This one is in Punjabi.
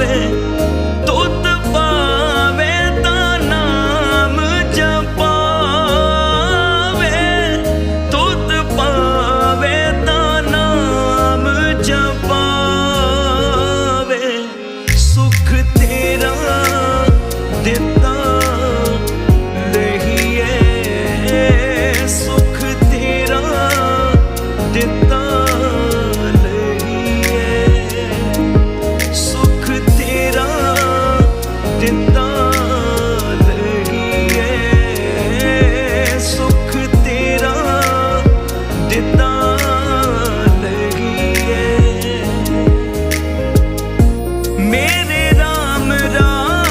ਪਾਵੇ ਦੁੱਧ ਪਾਵੇ ਤਾਂ ਨਾਮ ਜਪਾਵੇ। ਦੁੱਧ ਨਾਮ ਜਪਾਵੇ। ਸੁਖ ਤੇਰਾ ਦਿੱਤਾ ਲਈਏ ਸੁਖ ਤੇਰਾ ਦਿੱਤਾ